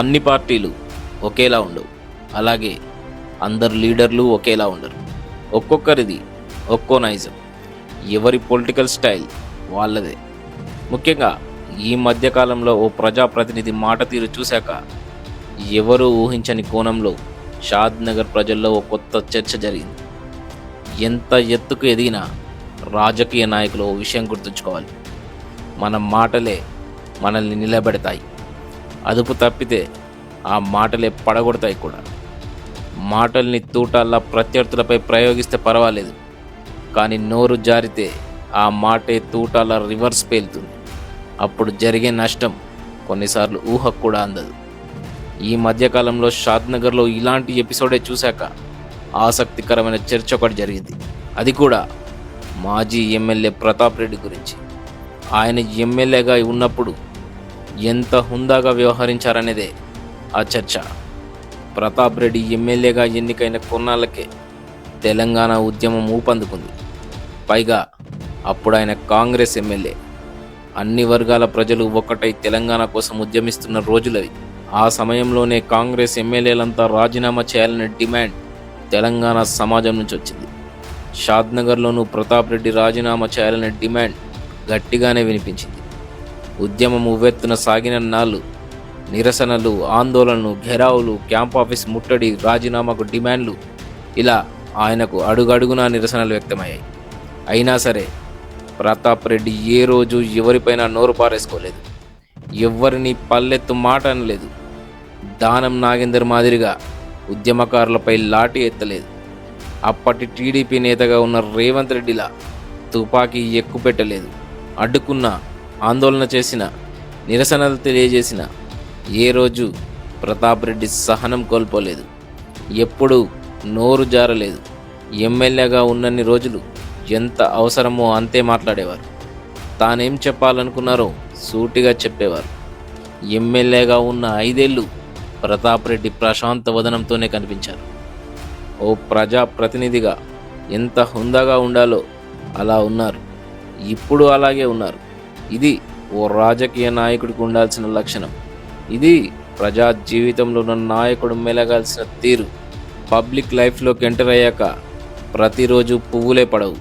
అన్ని పార్టీలు ఒకేలా ఉండవు. అలాగే అందరు లీడర్లు ఒకేలా ఉండరు. ఒక్కొక్కరిది ఒక్కో నైజం. ఎవరి పొలిటికల్ స్టైల్ వాళ్ళదే. ముఖ్యంగా ఈ మధ్యకాలంలో ఓ ప్రజాప్రతినిధి మాట తీరు చూశాక ఎవరు ఊహించని కోణంలో షాద్ నగర్ ప్రజల్లో ఓ కొత్త చర్చ జరిగింది. ఎంత ఎత్తుకు ఎదిగినా రాజకీయ నాయకులు ఓ విషయం గుర్తుంచుకోవాలి. మన మాటలే మనల్ని నిలబెడతాయి. అదుపు తప్పితే ఆ మాటలే పడగొడతాయి కూడా. మాటల్ని తూటాల్లా ప్రత్యర్థులపై ప్రయోగిస్తే పర్వాలేదు. కానీ నోరు జారితే ఆ మాటే తూటాల రివర్స్ పేలుతుంది. అప్పుడు జరిగే నష్టం కొన్నిసార్లు ఊహకు కూడా అందదు. ఈ మధ్యకాలంలో షాద్నగర్లో ఇలాంటి ఎపిసోడే చూశాక ఆసక్తికరమైన చర్చ ఒకటి జరిగింది. అది కూడా మాజీ ఎమ్మెల్యే ప్రతాప్ రెడ్డి గురించి. ఆయన ఎమ్మెల్యేగా ఉన్నప్పుడు ఎంత హుందాగా వ్యవహరించారనేదే ఆ చర్చ. ప్రతాప్ రెడ్డి ఎమ్మెల్యేగా ఎన్నికైన కొన్నాళ్ళకే తెలంగాణ ఉద్యమం ఊపందుకుంది. పైగా అప్పుడు ఆయన కాంగ్రెస్ ఎమ్మెల్యే. అన్ని వర్గాల ప్రజలు ఒక్కటై తెలంగాణ కోసం ఉద్యమిస్తున్న రోజులవి. ఆ సమయంలోనే కాంగ్రెస్ ఎమ్మెల్యేలంతా రాజీనామా చేయాలనే డిమాండ్ తెలంగాణ సమాజం నుంచి వచ్చింది. షాద్నగర్లోనూ ప్రతాప్ రెడ్డి రాజీనామా చేయాలనే డిమాండ్ గట్టిగానే వినిపించింది. ఉద్యమం ఉవ్వెత్తున సాగిన నాళ్ళు నిరసనలు ఆందోళనలు ఘెరావులు క్యాంప్ ఆఫీస్ ముట్టడి రాజీనామాకు డిమాండ్లు ఇలా ఆయనకు అడుగడుగునా నిరసనలు వ్యక్తమయ్యాయి. అయినా సరే ప్రతాప్ రెడ్డి ఏ రోజు ఎవరిపైన నోరు పారేసుకోలేదు. ఎవరిని పల్లెత్తు మాట అనలేదు. దానం నాగేందర్ మాదిరిగా ఉద్యమకారులపై లాఠీ ఎత్తలేదు. అప్పటి టీడీపీ నేతగా ఉన్న రేవంత్ రెడ్డిలా తుపాకీ ఎక్కుపెట్టలేదు. అడ్డుకున్న ఆందోళన చేసిన నిరసనలు తెలియజేసిన ఏ రోజు ప్రతాప్ రెడ్డి సహనం కోల్పోలేదు. ఎప్పుడు నోరు జారలేదు. ఎమ్మెల్యేగా ఉన్నన్ని రోజులు ఎంత అవసరమో అంతే మాట్లాడేవారు. తానేం చెప్పాలనుకున్నారో సూటిగా చెప్పేవారు. ఎమ్మెల్యేగా ఉన్న ఐదేళ్ళు ప్రతాప్ రెడ్డి ప్రశాంత వదనంతోనే కనిపించారు. ఓ ప్రజాప్రతినిధిగా ఎంత హుందాగా ఉండాలో అలా ఉన్నారు. ఇప్పుడు అలాగే ఉన్నారు. ఇది ఓ రాజకీయ నాయకుడికి ఉండాల్సిన లక్షణం. ఇది ప్రజా జీవితంలో ఉన్న నాయకుడు మెలగాల్సిన తీరు. పబ్లిక్ లైఫ్లోకి ఎంటర్ అయ్యాక ప్రతిరోజు పువ్వులే పడవు.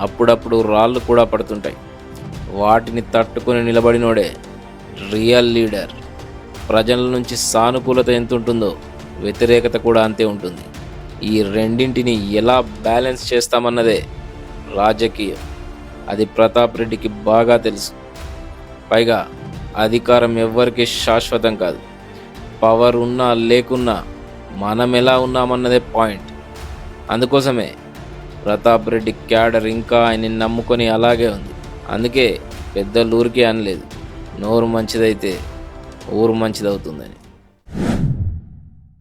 అప్పుడప్పుడు రాళ్ళు కూడా పడుతుంటాయి. వాటిని తట్టుకొని నిలబడినోడే రియల్ లీడర్. ప్రజల నుంచి సానుకూలత ఎంత ఉంటుందో వ్యతిరేకత కూడా అంతే ఉంటుంది. ఈ రెండింటిని ఎలా బ్యాలెన్స్ చేస్తామన్నదే రాజకీయం. అది ప్రతాప్ రెడ్డికి బాగా తెలుసు. పైగా అధికారం ఎవ్వరికీ శాశ్వతం కాదు. పవర్ ఉన్నా లేకున్నా మనం ఎలా ఉన్నామన్నదే పాయింట్ అందుకోసమే ప్రతాప్ రెడ్డి క్యాడర్ ఇంకా ఆయన్ని నమ్ముకొని అలాగే ఉంది. అందుకే పెద్దలు ఊరికే అనలేదు. నోరు మంచిదైతే ఊరు మంచిదవుతుందని.